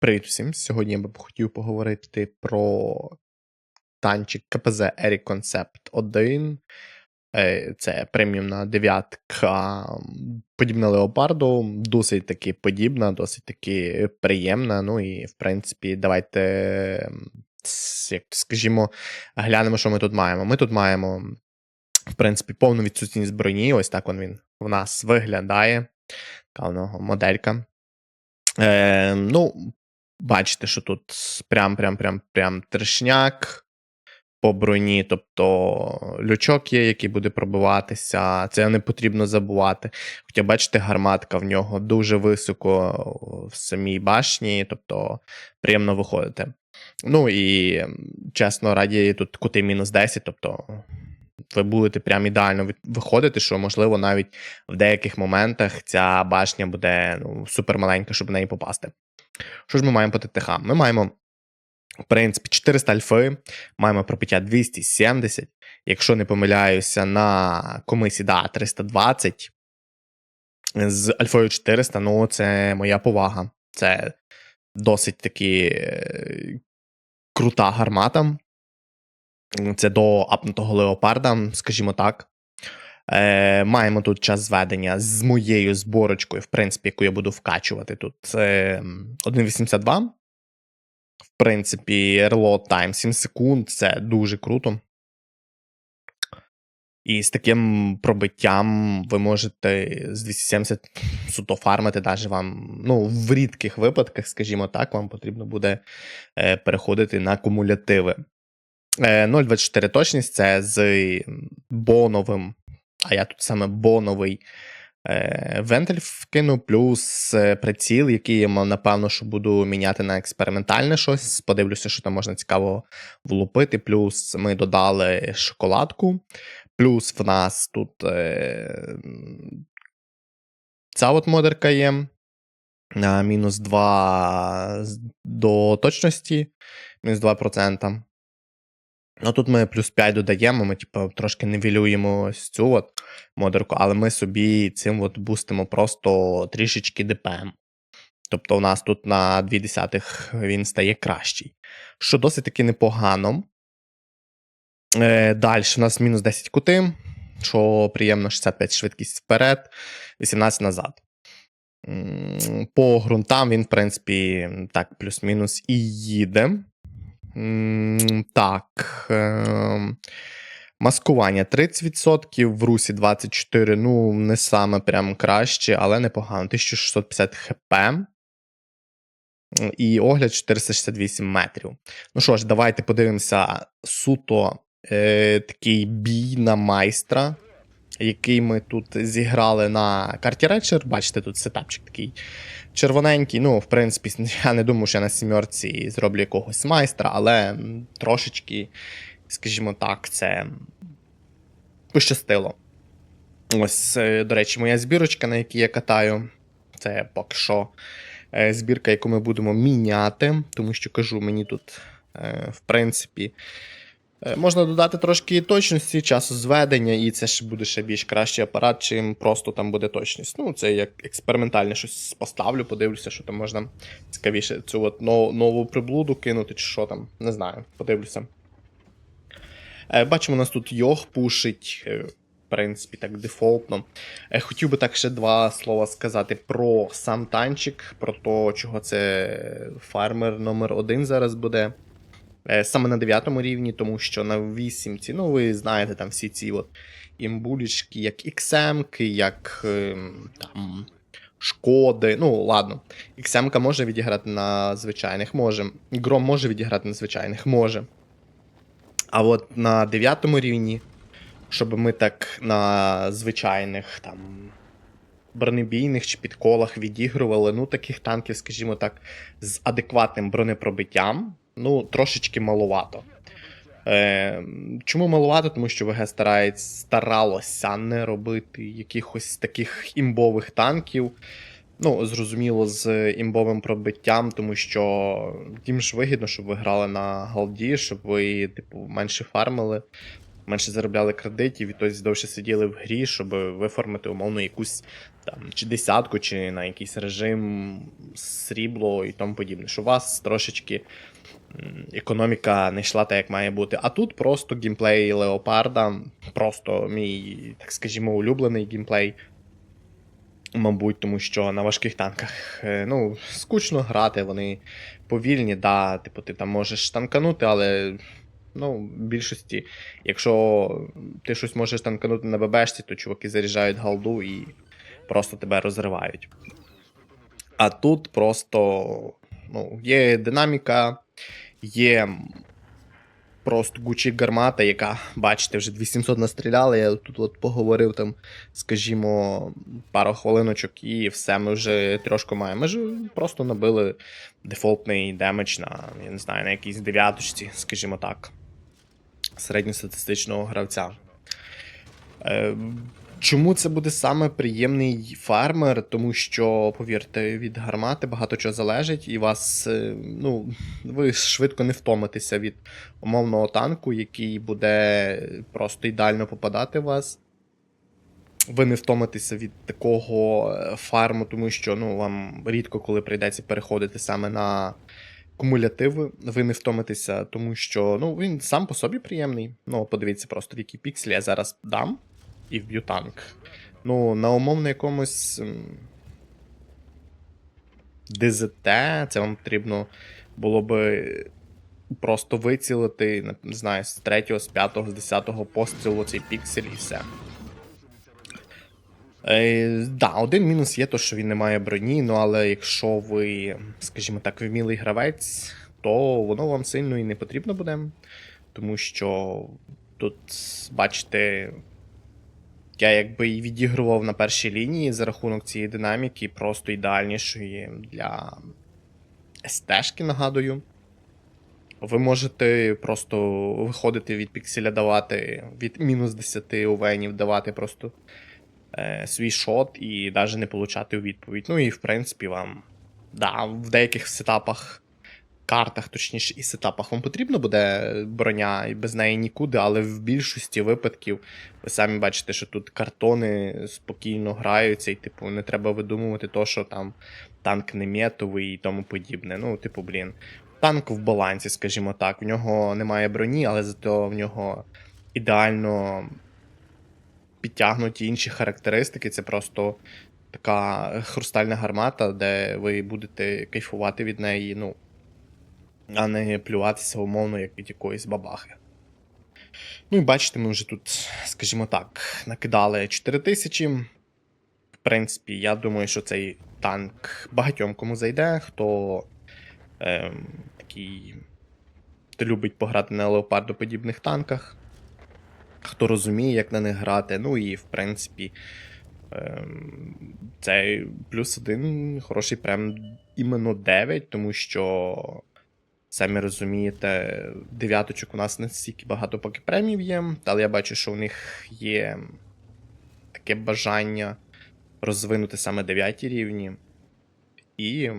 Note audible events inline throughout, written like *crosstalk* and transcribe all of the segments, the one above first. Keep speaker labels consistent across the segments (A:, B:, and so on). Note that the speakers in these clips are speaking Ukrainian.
A: Привіт всім! Сьогодні я би хотів поговорити про танчик КПЗ Air Concept 1. Е, Це преміумна дев'ятка, подібна леопарду, досить таки подібна, досить таки приємна. Ну і, в принципі, давайте, як скажімо, глянемо, що ми тут маємо. Ми тут маємо, в принципі, повну відсутність броні. Ось так він в нас виглядає. Така моделька. Е, ну, бачите, що тут прям прям прям прям трешняк по броні, тобто лючок є, який буде пробиватися. Це не потрібно забувати. Хоча, бачите, гарматка в нього дуже високо в самій башні, тобто приємно виходити. Ну і чесно, раді тут кути мінус 10, тобто. Ви будете прям ідеально виходити, що можливо навіть в деяких моментах ця башня буде ну, супер маленька, щоб в неї попасти. Що ж ми маємо по ТТХ? Ми маємо, в принципі, 400 альфи, маємо пробиття 270. Якщо не помиляюся, на комисі да, 320. З альфою 400, ну, це моя повага. Це досить таки е, крута гармата. Це до апнутого леопарда, скажімо так. Е, маємо тут час зведення з моєю зборочкою, в принципі, яку я буду вкачувати тут. Це 1.82. В принципі, reload time 7 секунд це дуже круто. І з таким пробиттям ви можете з 270 суто фармити, навіть вам, ну, в рідких випадках, скажімо так, вам потрібно буде е, переходити на кумулятиви. Е, 0,24 точність це з боновим, а я тут саме боновий е, вентиль вкину, плюс е, приціл, який я напевно, що буду міняти на експериментальне щось. Подивлюся, що там можна цікаво влупити. Плюс ми додали шоколадку. Плюс в нас тут е, ця от модерка є. На мінус 2 до точності, мінус 2%. Ну тут ми плюс 5 додаємо, ми типу, трошки нивелюємо ось цю от модерку, але ми собі цим от бустимо просто трішечки ДПМ. Тобто у нас тут на 2 десятих він стає кращий. Що досить таки непогано. Е, Далі у нас мінус 10 кути, що приємно 65 швидкість вперед, 18 назад. По ґрунтам він, в принципі, так, плюс-мінус і їде. Так. ем, Маскування 30%, в русі 24%, ну, не саме прям краще, але непогано. 1650 хп. І огляд 468 метрів. Ну що ж, давайте подивимося суто е, такий бій на майстра, який ми тут зіграли на карті Речер. Бачите, тут сетапчик такий червоненький. Ну, в принципі, *laughs* я не думаю, що я на сімерці зроблю якогось майстра, але трошечки, скажімо так, це пощастило. Ось, е, до речі, моя збірочка, на якій я катаю. Це поки що е, збірка, яку ми будемо міняти, тому що кажу, мені тут, е, в принципі, можна додати трошки точності, часу зведення, і це ще буде ще більш кращий апарат, чим просто там буде точність. Ну, це як експериментальне щось поставлю, подивлюся, що там можна цікавіше цю от нову приблуду кинути, чи що там. Не знаю, подивлюся. Е, Бачимо, у нас тут йог пушить, е, в принципі, так дефолтно. Е, Хотів би так ще два слова сказати про сам танчик, про то, чого це фармер номер один зараз буде. Е, Саме на 9 рівні, тому що на 8 ну ви знаєте, там всі ці от імбулічки, як XM, як ем, там. Шкоди, ну ладно, XM може відіграти на звичайних, може. Гром може відіграти на звичайних, може. А от на 9 рівні, щоб ми так на звичайних там бронебійних чи підколах відігрували, ну таких танків, скажімо так, з адекватним бронепробиттям, ну, трошечки маловато. Е, чому маловато? Тому що ВГ старається, старалося не робити якихось таких імбових танків. Ну, зрозуміло, з імбовим пробиттям, тому що їм ж вигідно, щоб ви грали на галді, щоб ви, типу, менше фармили. Менше заробляли кредитів і тобто довше сиділи в грі, щоб виформити умовно якусь там чи десятку, чи на якийсь режим срібло і тому подібне. Що у вас трошечки економіка не йшла так, як має бути. А тут просто геймплей Леопарда, просто мій, так скажімо, улюблений геймплей. Мабуть, тому що на важких танках е, ну, скучно грати, вони повільні, да, типу, ти там можеш танканути, але ну, більшості, якщо ти щось можеш танканути на ББшці, то чуваки заряджають голду і просто тебе розривають. А тут просто ну, є динаміка, є просто гучі гармата, яка, бачите, вже 2700 настріляли. Я тут от поговорив там, скажімо, пару хвилиночок, і все, ми вже трошки маємо. Ми ж просто набили дефолтний демедж на, я не знаю, на якійсь дев'яточці, скажімо так, середньостатистичного гравця. Е, Чому це буде саме приємний фармер? Тому що, повірте, від гармати багато чого залежить, і вас, е, ну, ви швидко не втомитеся від умовного танку, який буде просто ідеально попадати в вас. Ви не втомитеся від такого е, фарму, тому що ну, вам рідко коли прийдеться переходити саме на кумулятиви. Ви не втомитеся, тому що ну, він сам по собі приємний. Ну, подивіться просто, в які пікселі я зараз дам і вб'ю танк. Ну, на умовно якомусь. ДЗТ, це вам потрібно було би просто вицілити, не- не знаю, з 3, з 5, з 10 пострілу цей піксель і все. Е, да, один мінус є то, що він не має броні, ну але якщо ви, скажімо так, вмілий гравець, то воно вам сильно і не потрібно буде. Тому що тут, бачите, я якби і відігрував на першій лінії за рахунок цієї динаміки, просто ідеальнішої для СТ-шки, нагадую. Ви можете просто виходити від пікселя, давати від мінус 10 увенів, давати просто е, свій шот і навіть не получати у відповідь. Ну і в принципі вам. Да, в деяких сетапах, картах, точніше, і сетапах вам потрібно буде броня, і без неї нікуди, але в більшості випадків ви самі бачите, що тут картони спокійно граються, і, типу, не треба видумувати то, що там танк не метовий і тому подібне. Ну, типу, блін. Танк в балансі, скажімо так. В нього немає броні, але зато в нього ідеально підтягнуті інші характеристики. Це просто така хрустальна гармата, де ви будете кайфувати від неї, ну, а не плюватися умовно, як від якоїсь бабахи. Ну і бачите, ми вже тут, скажімо так, накидали 4000. В принципі, я думаю, що цей танк багатьом кому зайде, хто ем, такий любить пограти на леопардоподібних танках, хто розуміє, як на них грати. Ну і в принципі, ем, цей плюс один хороший прем іменно 9, тому що. Самі розумієте, дев'яточок у нас не стільки багато поки премів є, але я бачу, що у них є таке бажання розвинути саме дев'яті рівні. І.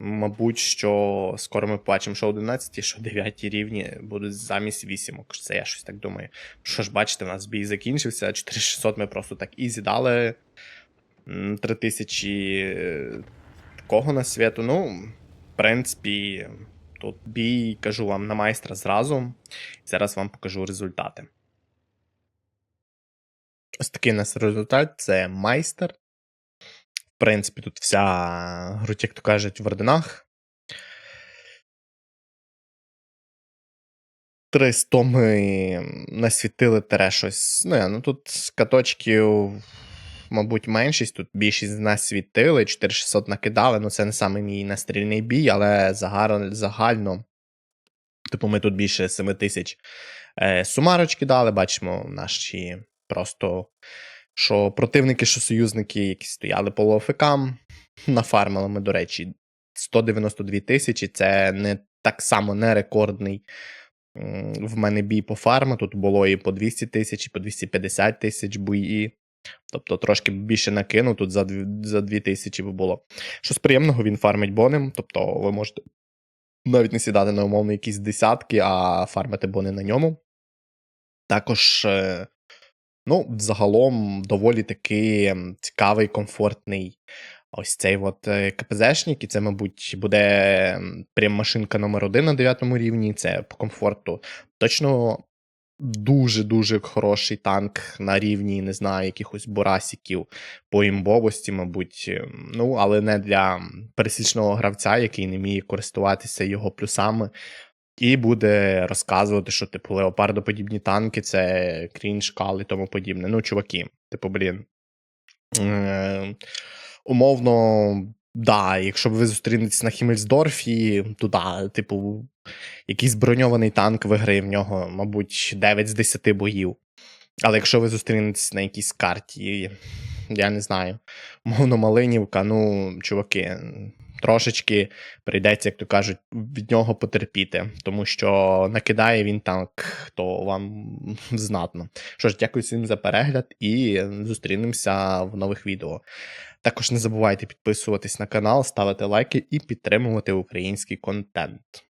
A: Мабуть, що скоро ми побачимо, що 11, що 9 рівні будуть замість 8. Це я щось так думаю. Що ж, бачите, у нас бій закінчився. 4600 ми просто так ізі дали. М, 3000 е, такого на світу. Ну, в принципі, тут бій, кажу вам, на майстра зразу. Зараз вам покажу результати. Ось такий у нас результат це майстер. Принципі, тут вся грудь, як то кажуть, в орденах. Три стоми насвітили тере щось. Я, ну тут каточків, мабуть, меншість. Тут більшість насвітили, 4600 накидали. Ну, це не саме мій настрільний бій, але загально. Типу, ми тут більше 7000 е, сумарочки дали. Бачимо наші просто що противники, що союзники, які стояли по лофикам, нафармили ми, до речі, 192 тисячі. Це не так само не рекордний в мене бій по фарму. Тут було і по 200 тисяч, і по 250 тисяч бої. Тобто трошки більше накинув, тут за 2, за 2 тисячі би було. Що з приємного він фармить бонем, тобто ви можете навіть не сідати на умовно якісь десятки, а фармити бони на ньому. Також, е, ну, взагалом, доволі таки цікавий, комфортний ось цей от е, КПЗшник, і це, мабуть, буде прям машинка номер один на 9 рівні. Це по комфорту. Точно дуже-дуже хороший танк на рівні, не знаю, якихось бурасиків по імбовості, мабуть. ем, Ну, але не для пересічного гравця, який не вміє користуватися його плюсами. І буде розказувати, що, типу, леопардоподібні танки це крінж, кал і тому подібне. Ну, чуваки, типу, блін. Е, умовно, да, якщо ви зустрінетесь на Хімельсдорфі, то да, типу, якийсь броньований танк виграє в нього, мабуть, 9 з 10 боїв. Але якщо ви зустрінетесь на якійсь карті, я не знаю, умовно, Малинівка, ну, чуваки, трошечки прийдеться, як то кажуть, від нього потерпіти, тому що накидає він танк, то вам знатно. Що ж, дякую всім за перегляд і зустрінемося в нових відео. Також не забувайте підписуватись на канал, ставити лайки і підтримувати український контент.